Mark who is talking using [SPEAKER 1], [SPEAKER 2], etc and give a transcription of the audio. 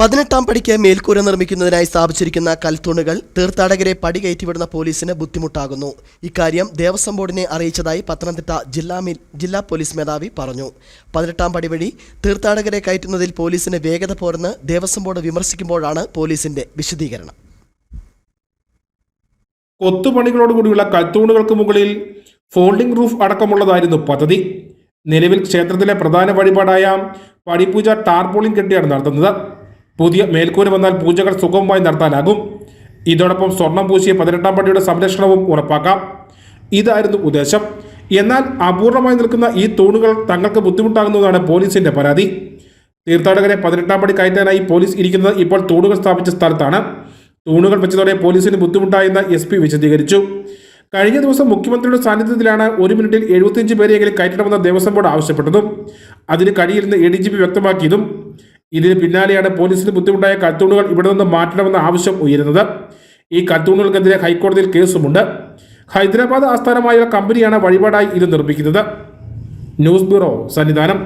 [SPEAKER 1] പതിനെട്ടാം പടിക്ക് മേൽക്കൂര നിർമ്മിക്കുന്നതിനായി സ്ഥാപിച്ചിരിക്കുന്ന കൽത്തൂണുകൾ തീർത്ഥാടകരെ പടി കയറ്റിവിടുന്ന പോലീസിന് ബുദ്ധിമുട്ടാകുന്നു. ഇക്കാര്യം ദേവസ്വം ബോർഡിനെ അറിയിച്ചതായി പത്തനംതിട്ട ജില്ലാ ജില്ലാ പോലീസ് മേധാവി പറഞ്ഞു. പതിനെട്ടാം പടി വഴി തീർത്ഥാടകരെ കയറ്റുന്നതിൽ പോലീസിന് വേഗത പോരെന്ന് ദേവസ്വം ബോർഡ് വിമർശിക്കുമ്പോഴാണ് പോലീസിന്റെ വിശദീകരണം.
[SPEAKER 2] കൊത്തുപണികളോടുകൂടിയുള്ള കൽത്തൂണുകൾക്ക് മുകളിൽ ഫോൾഡിംഗ് റൂഫ് അടക്കമുള്ളതായിരുന്നു പദ്ധതി. നിലവിൽ ക്ഷേത്രത്തിലെ പ്രധാന വഴിപാടായ പടിപൂജ ടാർപോളിംഗ് കെട്ടിയാണ് നടത്തുന്നത്. പുതിയ മേൽക്കൂര വന്നാൽ പൂജകൾ സുഗമമായി നടത്താനാകും. ഇതോടൊപ്പം സ്വർണം പൂശിയ പതിനെട്ടാം പടിയുടെ സംരക്ഷണവും ഉറപ്പാക്കാം. ഇതായിരുന്നു ഉദ്ദേശം. എന്നാൽ അപൂർണമായി നിൽക്കുന്ന ഈ തൂണുകൾ തങ്ങൾക്ക് ബുദ്ധിമുട്ടാകുന്നതാണ് പോലീസിന്റെ പരാതി. തീർത്ഥാടകരെ പതിനെട്ടാം പടി കയറ്റാനായി പോലീസ് ഇരിക്കുന്നത് ഇപ്പോൾ തൂണുകൾ സ്ഥാപിച്ച സ്ഥലത്താണ്. തൂണുകൾ വെച്ചതോടെ പോലീസിന് ബുദ്ധിമുട്ടായെന്ന് എസ് പി വിശദീകരിച്ചു. കഴിഞ്ഞ ദിവസം മുഖ്യമന്ത്രിയുടെ സാന്നിധ്യത്തിലാണ് ഒരു മിനിറ്റിൽ എഴുപത്തിയഞ്ച് പേരെയെങ്കിലും കയറ്റണമെന്ന് ദേവസ്വം ബോർഡ് ആവശ്യപ്പെട്ടതും അതിന് കഴിയില്ലെന്ന് എ ഡി ജി പി വ്യക്തമാക്കിയതും. ഇതിന് പിന്നാലെയാണ് പോലീസിന് ബുദ്ധിമുട്ടായ കത്തൂണുകൾ ഇവിടെ നിന്ന് മാറ്റണമെന്ന ആവശ്യം ഉയരുന്നത്. ഈ കത്തൂണുകൾക്കെതിരെ ഹൈക്കോടതിയിൽ കേസുമുണ്ട്. ഹൈദരാബാദ് ആസ്ഥാനമായ കമ്പനിയാണ് വഴിപാടായി ഇത് നിർമ്മിക്കുന്നത്. News bureau Sannidhanam.